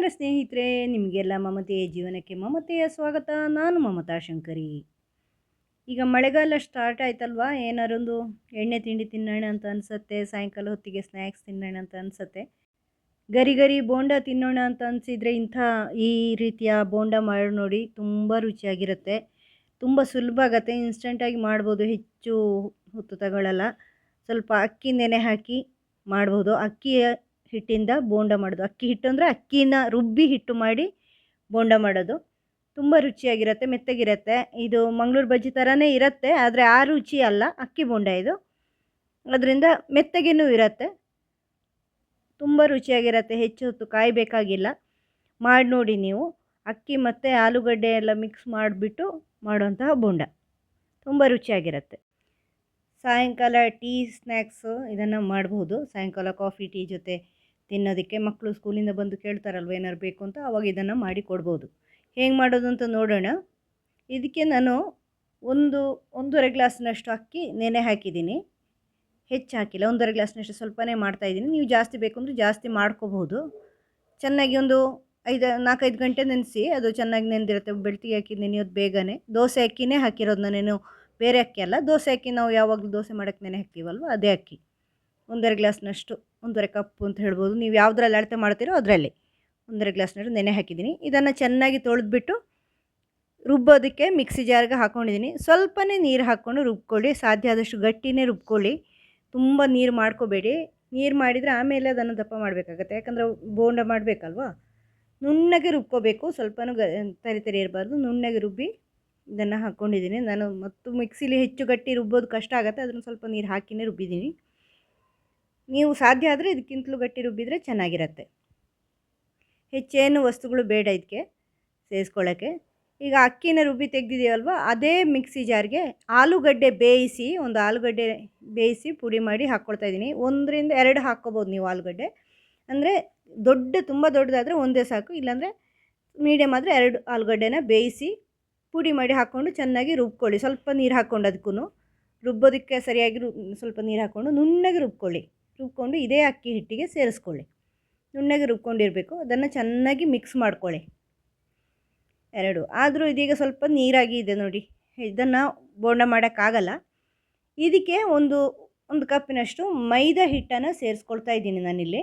ನಮಸ್ಕಾರ ಸ್ನೇಹಿತರೆ, ನಿಮಗೆಲ್ಲ ಮಮತೆಯ ಜೀವನಕ್ಕೆ ಮಮತೆಯ ಸ್ವಾಗತ. ನಾನು ಮಮತಾ ಶಂಕರಿ. ಈಗ ಮಳೆಗಾಲ ಸ್ಟಾರ್ಟ್ ಆಯ್ತಲ್ವಾ? ಏನಾರೊಂದು ಎಣ್ಣೆ ತಿಂಡಿ ತಿನ್ನೋಣ ಅಂತ ಅನಿಸುತ್ತೆ, ಸಾಯಂಕಾಲ ಹೊತ್ತಿಗೆ ಸ್ನ್ಯಾಕ್ಸ್ ತಿನ್ನೋಣ ಅಂತ ಅನಿಸುತ್ತೆ. ಗರಿ ಗರಿ ಬೋಂಡ ತಿನ್ನೋಣ ಅಂತ ಅನಿಸಿದರೆ ಇಂಥ ಈ ರೀತಿಯ ಬೋಂಡ ಮಾಡಿ ನೋಡಿ ತುಂಬ ರುಚಿಯಾಗಿರುತ್ತೆ. ತುಂಬ ಸುಲಭ ಆಗುತ್ತೆ ಇನ್ಸ್ಟೆಂಟಾಗಿ ಮಾಡ್ಬೋದು, ಹೆಚ್ಚು ಹೊತ್ತು ತಗೊಳ್ಳಲ್ಲ ಸ್ವಲ್ಪ ಅಕ್ಕಿ ನೆನೆ ಹಾಕಿ ಮಾಡ್ಬೋದು. ಅಕ್ಕಿಯ ಹಿಟ್ಟಿಂದ ಬೋಂಡ ಮಾಡೋದು. ಅಕ್ಕಿ ಹಿಟ್ಟು ಅಂದರೆ ಅಕ್ಕಿನ ರುಬ್ಬಿ ಹಿಟ್ಟು ಮಾಡಿ ಬೋಂಡ ಮಾಡೋದು. ತುಂಬ ರುಚಿಯಾಗಿರುತ್ತೆ, ಮೆತ್ತಗಿರುತ್ತೆ. ಇದು ಮಂಗಳೂರು ಬಜ್ಜಿ ಥರನೇ ಇರುತ್ತೆ, ಆದರೆ ಆ ರುಚಿ ಅಲ್ಲ. ಅಕ್ಕಿ ಬೋಂಡ ಇದು. ಅದರಿಂದ ಮೆತ್ತಗೆನೂ ಇರುತ್ತೆ. ತುಂಬ ರುಚಿಯಾಗಿರುತ್ತೆ, ಹೆಚ್ಚು ಹೊತ್ತು ಕಾಯಬೇಕಾಗಿಲ್ಲ. ಮಾಡಿ ನೋಡಿ ನೀವು. ಅಕ್ಕಿ ಮತ್ತು ಆಲೂಗಡ್ಡೆ ಎಲ್ಲ ಮಿಕ್ಸ್ ಮಾಡಿಬಿಟ್ಟು ಮಾಡುವಂತಹ ಬೋಂಡ. ತುಂಬ ರುಚಿಯಾಗಿರುತ್ತೆ. ಸಾಯಂಕಾಲ ಟೀ ಸ್ನ್ಯಾಕ್ಸು ಇದನ್ನು ಮಾಡ್ಬೋದು ಸಾಯಂಕಾಲ ಕಾಫಿ, ಟೀ ಜೊತೆ ತಿನ್ನೋದಕ್ಕೆ ಮಕ್ಕಳು ಸ್ಕೂಲಿಂದ ಬಂದು ಕೇಳ್ತಾರಲ್ವ ಏನಾರು ಬೇಕು ಅಂತ ಅವಾಗ ಇದನ್ನು ಮಾಡಿ ಕೊಡ್ಬೋದು. ಹೇಗೆ ಮಾಡೋದು ಅಂತ ನೋಡೋಣ. ಇದಕ್ಕೆ ನಾನು ಒಂದು, ಒಂದೂವರೆ ಗ್ಲಾಸ್ನಷ್ಟು ಅಕ್ಕಿ ನೆನೆ ಹಾಕಿದ್ದೀನಿ. ಹೆಚ್ಚು ಹಾಕಿಲ್ಲ, ಒಂದೂವರೆ ಗ್ಲಾಸ್ನಷ್ಟು ಸ್ವಲ್ಪನೇ ಮಾಡ್ತಾಯಿದ್ದೀನಿ ನೀವು ಜಾಸ್ತಿ ಬೇಕು ಅಂದರೆ ಜಾಸ್ತಿ ಮಾಡ್ಕೋಬಹುದು. ಚೆನ್ನಾಗಿ ಒಂದು ಐದು, ನಾಲ್ಕೈದು ಗಂಟೆ ನೆನೆಸಿ, ಅದು ಚೆನ್ನಾಗಿ ನೆನೆದಿರುತ್ತೆ ಬೆಳ್ತಿಗೆ ಅಕ್ಕಿ ನೆನೆಯೋದು ಬೇಗನೆ. ದೋಸೆ ಅಕ್ಕಿನೇ ಹಾಕಿರೋದು ನಾನೇನು ಬೇರೆ ಅಕ್ಕಿ ಅಲ್ಲ. ದೋಸೆ ಅಕ್ಕಿ ನಾವು ಯಾವಾಗಲೂ ದೋಸೆ ಮಾಡೋಕ್ಕೆ ನೆನೆ ಹಾಕ್ತೀವಲ್ವ? ಅದೇ ಅಕ್ಕಿ. ಒಂದೂವರೆ ಗ್ಲಾಸ್ನಷ್ಟು. ಒಂದೂವರೆ ಕಪ್ ಅಂತ ಹೇಳ್ಬೋದು. ನೀವು ಯಾವುದ್ರಲ್ಲಿ ಅಳತೆ ಮಾಡ್ತೀರೋ ಅದರಲ್ಲಿ ಒಂದೂವರೆ ಗ್ಲಾಸ್ನಷ್ಟು ನೆನೆ ಹಾಕಿದ್ದೀನಿ. ಇದನ್ನು ಚೆನ್ನಾಗಿ ತೊಳೆದ್ಬಿಟ್ಟು ರುಬ್ಬೋದಕ್ಕೆ ಮಿಕ್ಸಿ ಜಾರ್ಗೆ ಹಾಕ್ಕೊಂಡಿದ್ದೀನಿ ಸ್ವಲ್ಪನೇ ನೀರು ಹಾಕ್ಕೊಂಡು ರುಬ್ಕೊಳ್ಳಿ. ಸಾಧ್ಯ ಆದಷ್ಟು ಗಟ್ಟಿನೇ ರುಬ್ಕೊಳ್ಳಿ. ತುಂಬ ನೀರು ಮಾಡ್ಕೋಬೇಡಿ. ನೀರು ಮಾಡಿದರೆ ಆಮೇಲೆ ಅದನ್ನು ದಪ್ಪ ಮಾಡಬೇಕಾಗತ್ತೆ. ಯಾಕಂದರೆ ಬೋಂಡ ಮಾಡಬೇಕಲ್ವಾ? ನುಣ್ಣಗೆ ರುಬ್ಕೋಬೇಕು. ಸ್ವಲ್ಪನೂ ಗ ತರಿ ತರಿ ಇರಬಾರ್ದು. ನುಣ್ಣಗೆ ರುಬ್ಬಿ ಇದನ್ನು ಹಾಕ್ಕೊಂಡಿದ್ದೀನಿ ನಾನು ಮತ್ತು ಮಿಕ್ಸಿಲಿ ಹೆಚ್ಚು ಗಟ್ಟಿ ರುಬ್ಬೋದು ಕಷ್ಟ ಆಗುತ್ತೆ. ಅದನ್ನು ಸ್ವಲ್ಪ ನೀರು ಹಾಕಿನೇ ರುಬ್ಬಿದ್ದೀನಿ. ನೀವು ಸಾಧ್ಯ ಆದರೆ ಇದಕ್ಕಿಂತಲೂ ಗಟ್ಟಿ ರುಬ್ಬಿದರೆ ಚೆನ್ನಾಗಿರುತ್ತೆ. ಹೆಚ್ಚೇನು ವಸ್ತುಗಳು ಬೇಡ ಇದಕ್ಕೆ ಸೇರಿಸ್ಕೊಳ್ಳೋಕ್ಕೆ ಈಗ ಅಕ್ಕಿನ ರುಬ್ಬಿ ತೆಗೆದಿದ್ದೀವಲ್ವ ಅದೇ ಮಿಕ್ಸಿ ಜಾರ್ಗೆ ಆಲೂಗಡ್ಡೆ ಬೇಯಿಸಿ, ಒಂದು ಆಲೂಗಡ್ಡೆ ಬೇಯಿಸಿ ಪುಡಿ ಮಾಡಿ ಹಾಕ್ಕೊಳ್ತಾ ಇದ್ದೀನಿ. ಒಂದರಿಂದ ಎರಡು ಹಾಕ್ಕೋಬೋದು ನೀವು ಆಲೂಗಡ್ಡೆ. ಅಂದರೆ ದೊಡ್ಡ, ತುಂಬ ದೊಡ್ಡದಾದರೆ ಒಂದೇ ಸಾಕು, ಇಲ್ಲಾಂದರೆ ಮೀಡಿಯಮ್ ಆದರೆ ಎರಡು ಆಲೂಗಡ್ಡೆನ ಬೇಯಿಸಿ ಪುಡಿ ಮಾಡಿ ಹಾಕ್ಕೊಂಡು ಚೆನ್ನಾಗಿ ರುಬ್ಕೊಳ್ಳಿ. ಸ್ವಲ್ಪ ನೀರು ಹಾಕ್ಕೊಂಡು ಅದಕ್ಕೂ ರುಬ್ಬೋದಕ್ಕೆ ಸರಿಯಾಗಿ ರು, ಸ್ವಲ್ಪ ನೀರು ಹಾಕ್ಕೊಂಡು ನುಣ್ಣಗೆ ರುಬ್ಕೊಳ್ಳಿ. ರುಬ್ಕೊಂಡು ಇದೇ ಅಕ್ಕಿ ಹಿಟ್ಟಿಗೆ ಸೇರಿಸ್ಕೊಳ್ಳಿ. ನುಣ್ಣಗೆ ರುಬ್ಕೊಂಡಿರಬೇಕು. ಅದನ್ನು ಚೆನ್ನಾಗಿ ಮಿಕ್ಸ್ ಮಾಡ್ಕೊಳ್ಳಿ. ಎರಡು. ಆದರೂ ಇದೀಗ ಸ್ವಲ್ಪ ನೀರಾಗಿ ಇದೆ ನೋಡಿ. ಇದನ್ನು ಬೋಂಡ ಮಾಡೋಕ್ಕಾಗಲ್ಲ. ಇದಕ್ಕೆ ಒಂದು ಒಂದು ಕಪ್ಪಿನಷ್ಟು ಮೈದಾ ಹಿಟ್ಟನ್ನು ಸೇರಿಸ್ಕೊಳ್ತಾ ಇದ್ದೀನಿ ನಾನಿಲ್ಲಿ.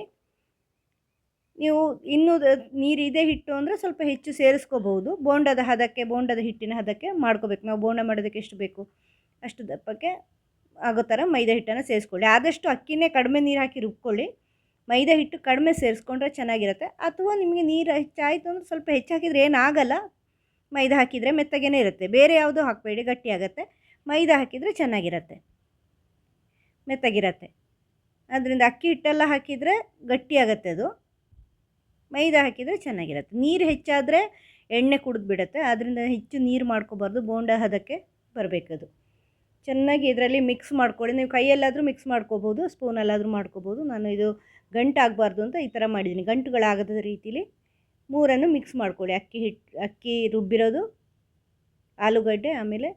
ನೀವು ಇನ್ನೂ ನೀರಿದೆ ಹಿಟ್ಟು ಅಂದರೆ ಸ್ವಲ್ಪ ಹೆಚ್ಚು ಸೇರಿಸ್ಕೋಬಹುದು. ಬೋಂಡದ ಹದಕ್ಕೆ, ಬೋಂಡದ ಹಿಟ್ಟಿನ ಹದಕ್ಕೆ ಮಾಡ್ಕೋಬೇಕು. ನಾವು ಬೋಂಡ ಮಾಡೋದಕ್ಕೆ ಎಷ್ಟು ಬೇಕು? ಅಷ್ಟು ದಪ್ಪಕ್ಕೆ ಆಗೋ ಥರ ಮೈದಾ ಹಿಟ್ಟನ್ನು ಸೇರಿಸ್ಕೊಳ್ಳಿ. ಆದಷ್ಟು ಅಕ್ಕಿನೇ ಕಡಿಮೆ ನೀರು ಹಾಕಿ ರುಬ್ಕೊಳ್ಳಿ. ಮೈದಾ ಹಿಟ್ಟು ಕಡಿಮೆ ಸೇರಿಸ್ಕೊಂಡ್ರೆ ಚೆನ್ನಾಗಿರುತ್ತೆ. ಅಥವಾ ನಿಮಗೆ ನೀರು ಹೆಚ್ಚಾಯಿತು ಅಂದರೆ ಸ್ವಲ್ಪ ಹೆಚ್ಚಾಕಿದ್ರೆ ಏನಾಗಲ್ಲ ಮೈದಾ ಹಾಕಿದರೆ ಮೆತ್ತಗೇನೆ ಇರುತ್ತೆ. ಬೇರೆ ಯಾವುದೂ ಹಾಕಬೇಡಿ, ಗಟ್ಟಿ ಆಗುತ್ತೆ. ಮೈದಾ ಹಾಕಿದರೆ ಚೆನ್ನಾಗಿರುತ್ತೆ. ಮೆತ್ತಗಿರತ್ತೆ. ಅದರಿಂದ ಅಕ್ಕಿ ಹಿಟ್ಟೆಲ್ಲ ಹಾಕಿದರೆ ಗಟ್ಟಿಯಾಗತ್ತೆ ಅದು. ಮೈದಾ ಹಾಕಿದರೆ ಚೆನ್ನಾಗಿರುತ್ತೆ. ನೀರು ಹೆಚ್ಚಾದರೆ ಎಣ್ಣೆ ಕುಡಿದ್ಬಿಡತ್ತೆ. ಅದರಿಂದ ಹೆಚ್ಚು ನೀರು ಮಾಡ್ಕೋಬಾರ್ದು. ಬೋಂಡ ಹದಕ್ಕೆ ಬರಬೇಕದು. ಚೆನ್ನಾಗಿ ಇದರಲ್ಲಿ ಮಿಕ್ಸ್ ಮಾಡ್ಕೊಳ್ಳಿ. ನೀವು ಕೈಯಲ್ಲಾದರೂ ಮಿಕ್ಸ್ ಮಾಡ್ಕೋಬೋದು ಸ್ಪೂನಲ್ಲಾದರೂ ಮಾಡ್ಕೋಬೋದು. ನಾನು ಇದು ಗಂಟು ಆಗಬಾರ್ದು ಅಂತ ಈ ಥರ ಮಾಡಿದ್ದೀನಿ. ಗಂಟುಗಳಾಗದ ರೀತಿಲಿ ಮೂರನ್ನು ಮಿಕ್ಸ್ ಮಾಡ್ಕೊಳ್ಳಿ. ಅಕ್ಕಿ ಹಿಟ್ಟು ಅಕ್ಕಿ ರುಬ್ಬಿರೋದು, ಆಲೂಗಡ್ಡೆ, ಆಮೇಲೆ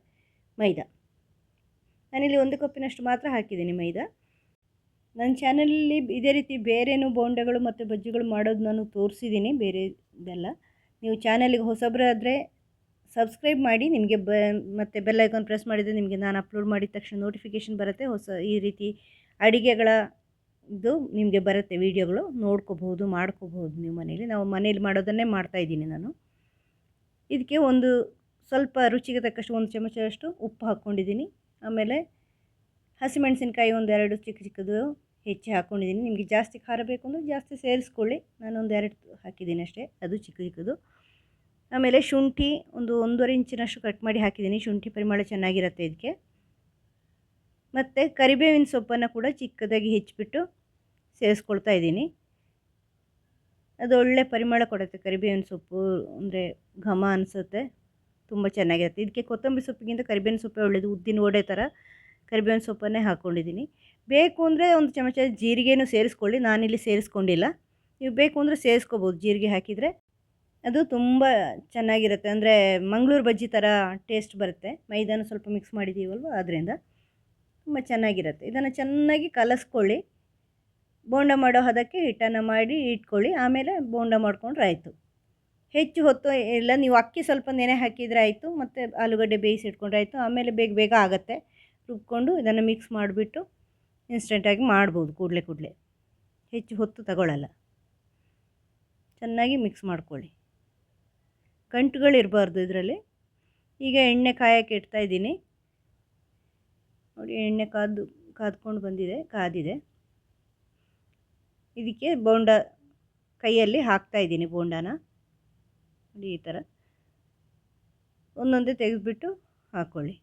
ಮೈದಾ. ನಾನಿಲ್ಲಿ ಒಂದು ಕಪ್ಪಿನಷ್ಟು ಮಾತ್ರ ಹಾಕಿದ್ದೀನಿ ಮೈದಾ. ನನ್ನ ಚಾನಲಲ್ಲಿ ಇದೇ ರೀತಿ ಬೇರೇನು ಬೋಂಡೆಗಳು ಮತ್ತು ಬಜ್ಜಿಗಳು ಮಾಡೋದು ನಾನು ತೋರಿಸಿದ್ದೀನಿ ಬೇರೆ ಇದೆಲ್ಲ ನೀವು ಚಾನಲಿಗೆ ಹೊಸಬರಾದರೆ ಸಬ್ಸ್ಕ್ರೈಬ್ ಮಾಡಿ, ನಿಮಗೆ ಬ, ಮತ್ತು ಬೆಲ್ಲೈಕಾನ್ ಪ್ರೆಸ್ ಮಾಡಿದರೆ ನಿಮಗೆ ನಾನು ಅಪ್ಲೋಡ್ ಮಾಡಿದ ತಕ್ಷಣ ನೋಟಿಫಿಕೇಷನ್ ಬರುತ್ತೆ. ಹೊಸ ಈ ರೀತಿ ಅಡುಗೆಗಳ ಇದು ನಿಮಗೆ ಬರುತ್ತೆ. ವೀಡಿಯೋಗಳು ನೋಡ್ಕೋಬಹುದು, ಮಾಡ್ಕೋಬಹುದು ನೀವು ಮನೇಲಿ. ನಾವು ಮನೇಲಿ ಮಾಡೋದನ್ನೇ ಮಾಡ್ತಾಯಿದ್ದೀನಿ ನಾನು. ಇದಕ್ಕೆ ಒಂದು ಸ್ವಲ್ಪ ರುಚಿಗೆ ತಕ್ಕಷ್ಟು ಒಂದು ಚಮಚದಷ್ಟು ಉಪ್ಪು ಹಾಕ್ಕೊಂಡಿದ್ದೀನಿ. ಆಮೇಲೆ ಹಸಿಮೆಣಸಿನ್ಕಾಯಿ ಒಂದೆರಡು ಚಿಕ್ಕ ಚಿಕ್ಕದು ಹೆಚ್ಚಿ ಹಾಕ್ಕೊಂಡಿದ್ದೀನಿ. ನಿಮಗೆ ಜಾಸ್ತಿ ಖಾರ ಬೇಕು ಅಂದರೆ ಜಾಸ್ತಿ ಸೇರಿಸ್ಕೊಳ್ಳಿ. ನಾನು ಒಂದು ಎರಡು ಹಾಕಿದ್ದೀನಿ ಅಷ್ಟೇ. ಅದು ಚಿಕ್ಕ ಚಿಕ್ಕದು. ಆಮೇಲೆ ಶುಂಠಿ ಒಂದು ಒಂದೂವರೆ ಇಂಚಿನಷ್ಟು ಕಟ್ ಮಾಡಿ ಹಾಕಿದ್ದೀನಿ. ಶುಂಠಿ ಪರಿಮಳ ಚೆನ್ನಾಗಿರುತ್ತೆ ಇದಕ್ಕೆ. ಮತ್ತು ಕರಿಬೇವಿನ ಸೊಪ್ಪನ್ನು ಕೂಡ ಚಿಕ್ಕದಾಗಿ ಹೆಚ್ಚಿಬಿಟ್ಟು ಸೇರಿಸ್ಕೊಳ್ತಾ ಇದ್ದೀನಿ. ಅದು ಒಳ್ಳೆ ಪರಿಮಳ ಕೊಡುತ್ತೆ ಕರಿಬೇವಿನ ಸೊಪ್ಪು ಅಂದರೆ ಘಮ ಅನಿಸುತ್ತೆ. ತುಂಬ ಚೆನ್ನಾಗಿರುತ್ತೆ. ಇದಕ್ಕೆ ಕೊತ್ತಂಬರಿ ಸೊಪ್ಪಿಗಿಂತ ಕರಿಬೇವಿನ ಸೊಪ್ಪೇ ಒಳ್ಳೆಯದು ಉದ್ದಿನ ವಡೆ ಥರ ಕರಿಬೇವಿನ ಸೊಪ್ಪನ್ನೇ ಹಾಕ್ಕೊಂಡಿದ್ದೀನಿ ಬೇಕು ಅಂದರೆ ಒಂದು ಚಮಚ ಜೀರಿಗೆನೂ ಸೇರಿಸ್ಕೊಳ್ಳಿ. ನಾನಿಲ್ಲಿ ಸೇರಿಸ್ಕೊಂಡಿಲ್ಲ. ನೀವು ಬೇಕು ಅಂದರೆ ಸೇರಿಸ್ಕೋಬೋದು. ಜೀರಿಗೆ ಹಾಕಿದರೆ ಅದು ತುಂಬ ಚೆನ್ನಾಗಿರುತ್ತೆ. ಅಂದರೆ ಮಂಗಳೂರು ಬಜ್ಜಿ ಥರ ಟೇಸ್ಟ್ ಬರುತ್ತೆ. ಮೈದಾನ ಸ್ವಲ್ಪ ಮಿಕ್ಸ್ ಮಾಡಿದ್ದೀವಲ್ವ ಅದರಿಂದ ತುಂಬ ಚೆನ್ನಾಗಿರುತ್ತೆ. ಇದನ್ನು ಚೆನ್ನಾಗಿ ಕಲಸ್ಕೊಳ್ಳಿ. ಬೋಂಡ ಮಾಡೋ ಹದಕ್ಕೆ ಹಿಟ್ಟನ್ನು ಮಾಡಿ ಇಟ್ಕೊಳ್ಳಿ. ಆಮೇಲೆ ಬೋಂಡ ಮಾಡಿಕೊಂಡ್ರೆ ಆಯಿತು. ಹೆಚ್ಚು ಹೊತ್ತು, ಇಲ್ಲ ನೀವು ಅಕ್ಕಿ ಸ್ವಲ್ಪ ನೆನೆ ಹಾಕಿದರೆ ಆಯಿತು, ಮತ್ತು ಆಲೂಗಡ್ಡೆ ಬೇಯಿಸಿ ಇಟ್ಕೊಂಡ್ರೆ ಆಯಿತು. ಆಮೇಲೆ ಬೇಗ ಬೇಗ ಆಗುತ್ತೆ. ರುಬ್ಕೊಂಡು ಇದನ್ನು ಮಿಕ್ಸ್ ಮಾಡಿಬಿಟ್ಟು ಇನ್ಸ್ಟೆಂಟಾಗಿ ಮಾಡ್ಬೋದು ಕೂಡಲೇ ಕೂಡಲೇ. ಹೆಚ್ಚು ಹೊತ್ತು ತಗೊಳ್ಳಲ್ಲ ಚೆನ್ನಾಗಿ ಮಿಕ್ಸ್ ಮಾಡ್ಕೊಳ್ಳಿ. ಕಂಟುಗಳಿರಬಾರ್ದು ಇದರಲ್ಲಿ. ಈಗ ಎಣ್ಣೆ ಕಾಯಕ್ಕೆ ಇಡ್ತಾ ಇದ್ದೀನಿ. ನೋಡಿ, ಎಣ್ಣೆ ಕಾದು, ಕಾದ್ಕೊಂಡು ಬಂದಿದೆ, ಕಾದಿದೆ. ಇದಕ್ಕೆ ಬೋಂಡ ಕೈಯಲ್ಲಿ ಹಾಕ್ತಾ ಇದ್ದೀನಿ ಬೋಂಡನ. ನೋಡಿ, ಈ ಥರ. ಒಂದೊಂದೇ ತೆಗೆದುಬಿಟ್ಟು ಹಾಕ್ಕೊಳ್ಳಿ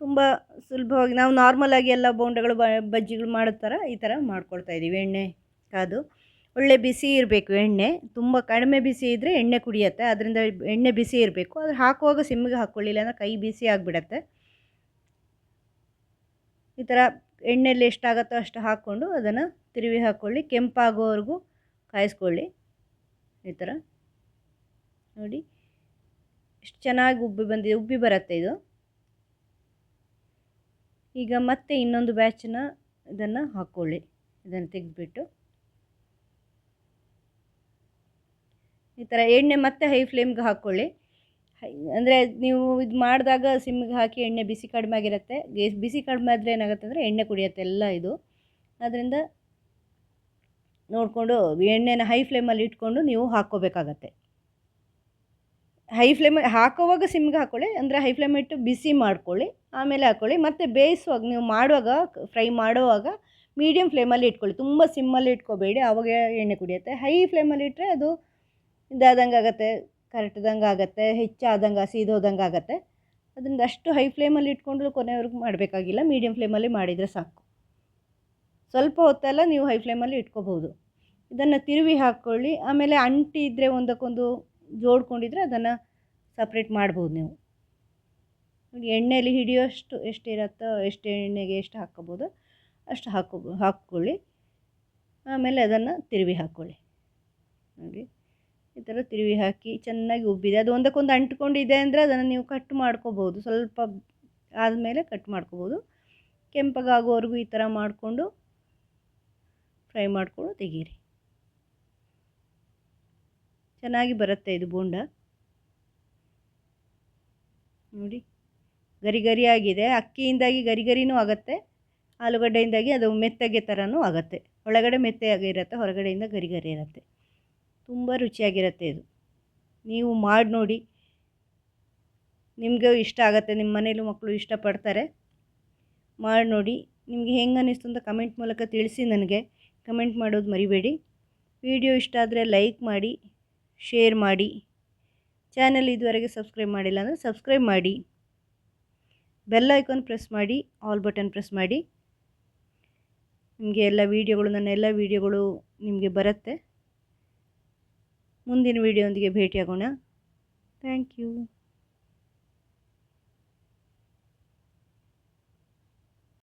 ತುಂಬ ಸುಲಭವಾಗಿ, ನಾವು ನಾರ್ಮಲಾಗಿ ಎಲ್ಲ ಬೋಂಡಗಳು ಬಜ್ಜಿಗಳು ಮಾಡೋ ಥರ ಈ ಥರ ಮಾಡ್ಕೊಳ್ತಾ ಇದ್ದೀವಿ ಎಣ್ಣೆ ಕಾದು. ಒಳ್ಳೆ ಬಿಸಿ ಇರಬೇಕು ಎಣ್ಣೆ. ತುಂಬ ಕಡಿಮೆ ಬಿಸಿ ಇದ್ದರೆ ಎಣ್ಣೆ ಕುಡಿಯುತ್ತೆ. ಅದರಿಂದ ಎಣ್ಣೆ ಬಿಸಿ ಇರಬೇಕು. ಅದು ಹಾಕುವಾಗ ಸಿಮ್ಮಿಗೆ ಹಾಕ್ಕೊಳ್ಳಿ ಇಲ್ಲಾಂದರೆ ಕೈ ಬಿಸಿ ಆಗಿಬಿಡತ್ತೆ. ಈ ಥರ ಎಣ್ಣೆಯಲ್ಲಿ ಎಷ್ಟಾಗುತ್ತೋ ಅಷ್ಟು ಹಾಕ್ಕೊಂಡು ಅದನ್ನು ತಿರುವಿ ಹಾಕ್ಕೊಳ್ಳಿ ಕೆಂಪಾಗೋವರೆಗೂ ಕಾಯಿಸ್ಕೊಳ್ಳಿ. ಈ ಥರ ನೋಡಿ. ಎಷ್ಟು ಚೆನ್ನಾಗಿ ಉಬ್ಬಿ ಬಂದಿದೆ. ಉಬ್ಬಿ ಬರುತ್ತೆ ಇದು. ಈಗ ಮತ್ತೆ ಇನ್ನೊಂದು ಬ್ಯಾಚನ್ನ ಇದನ್ನು ಹಾಕ್ಕೊಳ್ಳಿ ಇದನ್ನು ತೆಗೆದುಬಿಟ್ಟು. ಈ ಥರ ಎಣ್ಣೆ ಮತ್ತೆ ಹೈ ಫ್ಲೇಮ್ಗೆ ಹಾಕ್ಕೊಳ್ಳಿ ಅಂದರೆ ನೀವು ಇದು ಮಾಡಿದಾಗ ಸಿಮ್ಗೆ ಹಾಕಿ ಎಣ್ಣೆ ಬಿಸಿ ಕಡಿಮೆ ಆಗಿರುತ್ತೆ. ಬಿಸಿ ಕಡಿಮೆ ಆದರೆ ಏನಾಗುತ್ತೆ ಅಂದರೆ ಎಣ್ಣೆ ಕುಡಿಯುತ್ತೆ ಎಲ್ಲ ಇದು. ಅದರಿಂದ ನೋಡಿಕೊಂಡು ಎಣ್ಣೆನ ಹೈ ಫ್ಲೇಮಲ್ಲಿ ಇಟ್ಕೊಂಡು ನೀವು ಹಾಕ್ಕೋಬೇಕಾಗತ್ತೆ. ಹೈ ಫ್ಲೇಮ್ ಹಾಕೋವಾಗ ಸಿಮ್ಗೆ ಹಾಕ್ಕೊಳ್ಳಿ ಅಂದರೆ ಹೈ ಫ್ಲೇಮ್ ಇಟ್ಟು ಬಿಸಿ ಮಾಡ್ಕೊಳ್ಳಿ. ಆಮೇಲೆ ಹಾಕ್ಕೊಳ್ಳಿ ಮತ್ತು ಬೇಯಿಸುವಾಗ, ನೀವು ಮಾಡುವಾಗ ಫ್ರೈ ಮಾಡುವಾಗ ಮೀಡಿಯಮ್ ಫ್ಲೇಮಲ್ಲಿ ಇಟ್ಕೊಳ್ಳಿ. ತುಂಬ ಸಿಮ್ಮಲ್ಲಿ ಇಟ್ಕೋಬೇಡಿ. ಆವಾಗ ಎಣ್ಣೆ ಕುಡಿಯುತ್ತೆ. ಹೈ ಫ್ಲೇಮಲ್ಲಿ ಇಟ್ಟರೆ ಅದು ಇದಾದಂಗೆ ಆಗುತ್ತೆ ಕರೆಕ್ಟ್ದಂಗೆ ಆಗುತ್ತೆ, ಹೆಚ್ಚಾದಂಗೆ ಸೀದೋದಂಗೆ ಆಗುತ್ತೆ. ಅದರಿಂದ ಅಷ್ಟು ಹೈ ಫ್ಲೇಮಲ್ಲಿ ಇಟ್ಕೊಂಡ್ರೂ ಕೊನೆವರೆಗೂ ಮಾಡಬೇಕಾಗಿಲ್ಲ. ಮೀಡಿಯಮ್ ಫ್ಲೇಮಲ್ಲಿ ಮಾಡಿದರೆ ಸಾಕು. ಸ್ವಲ್ಪ ಹೊತ್ತೆಲ್ಲ ನೀವು ಹೈ ಫ್ಲೇಮಲ್ಲಿ ಇಟ್ಕೋಬೋದು. ಇದನ್ನು ತಿರುವಿ ಹಾಕ್ಕೊಳ್ಳಿ ಆಮೇಲೆ ಅಂಟಿ ಇದ್ದರೆ ಒಂದಕ್ಕೊಂದು ಜೋಡ್ಕೊಂಡಿದ್ರೆ ಅದನ್ನು ಸಪ್ರೇಟ್ ಮಾಡ್ಬೋದು ನೀವು. ಎಣ್ಣೆಯಲ್ಲಿ ಹಿಡಿಯೋಷ್ಟು ಎಷ್ಟಿರುತ್ತೋ ಎಷ್ಟು ಎಣ್ಣೆಗೆ ಎಷ್ಟು ಹಾಕ್ಕೋಬೋದು ಅಷ್ಟು ಹಾಕೋ, ಹಾಕ್ಕೊಳ್ಳಿ. ಆಮೇಲೆ ಅದನ್ನು ತಿರುವಿ ಹಾಕ್ಕೊಳ್ಳಿ ನೋಡಿ ಈ ಥರ ತಿರುವಿ ಹಾಕಿ ಚೆನ್ನಾಗಿ ಉಬ್ಬಿದೆ. ಅದು ಒಂದಕ್ಕೊಂದು ಅಂಟ್ಕೊಂಡಿದೆ ಅಂದರೆ ಅದನ್ನು ನೀವು ಕಟ್ ಮಾಡ್ಕೋಬೋದು ಸ್ವಲ್ಪ ಆದಮೇಲೆ ಕಟ್ ಮಾಡ್ಕೋಬೋದು ಕೆಂಪಗಾಗೋವರೆಗೂ ಈ ಥರ ಮಾಡಿಕೊಂಡು ಫ್ರೈ ಮಾಡಿಕೊಂಡು ತೆಗೀರಿ. ಚೆನ್ನಾಗಿ ಬರುತ್ತೆ ಇದು ಬೋಂಡ. ನೋಡಿ, ಗರಿ ಗರಿಯಾಗಿದೆ ಅಕ್ಕಿಯಿಂದಾಗಿ ಗರಿ ಗರಿನೂ ಆಗುತ್ತೆ. ಆಲೂಗಡ್ಡೆಯಿಂದಾಗಿ ಅದು ಮೆತ್ತಗೆ ಥರನೂ ಆಗುತ್ತೆ. ಒಳಗಡೆ ಮೆತ್ತೆಯಾಗಿರುತ್ತೆ ಹೊರಗಡೆಯಿಂದ ಗರಿ ಗರಿ ಇರುತ್ತೆ. ತುಂಬ ರುಚಿಯಾಗಿರುತ್ತೆ ಇದು. ನೀವು ಮಾಡಿ ನೋಡಿ. ನಿಮಗೂ ಇಷ್ಟ ಆಗುತ್ತೆ, ನಿಮ್ಮ ಮನೇಲೂ ಮಕ್ಕಳು ಇಷ್ಟಪಡ್ತಾರೆ ಮಾಡಿ ನೋಡಿ. ನಿಮಗೆ ಹೆಂಗೆ ಅನ್ನಿಸ್ತು ಅಂತ ಕಮೆಂಟ್ ಮೂಲಕ ತಿಳಿಸಿ ನನಗೆ. ಕಮೆಂಟ್ ಮಾಡೋದು ಮರಿಬೇಡಿ. ವಿಡಿಯೋ ಇಷ್ಟ ಆದರೆ ಲೈಕ್ ಮಾಡಿ, ಶೇರ್ ಮಾಡಿ. ಚಾನಲ್ ಇದುವರೆಗೆ ಸಬ್ಸ್ಕ್ರೈಬ್ ಮಾಡಿಲ್ಲ ಅಂದರೆ ಸಬ್ಸ್ಕ್ರೈಬ್ ಮಾಡಿ. ಬೆಲ್ ಐಕಾನ್ ಪ್ರೆಸ್ ಮಾಡಿ, ಆಲ್ ಬಟನ್ ಪ್ರೆಸ್ ಮಾಡಿ. ನಿಮಗೆ ಎಲ್ಲ ವೀಡಿಯೋಗಳು, ನನ್ನ ಎಲ್ಲ ವೀಡಿಯೋಗಳು ನಿಮಗೆ ಬರುತ್ತೆ. ಮುಂದಿನ ವೀಡಿಯೋದೊಂದಿಗೆ ಭೇಟಿಯಾಗೋಣ. Thank you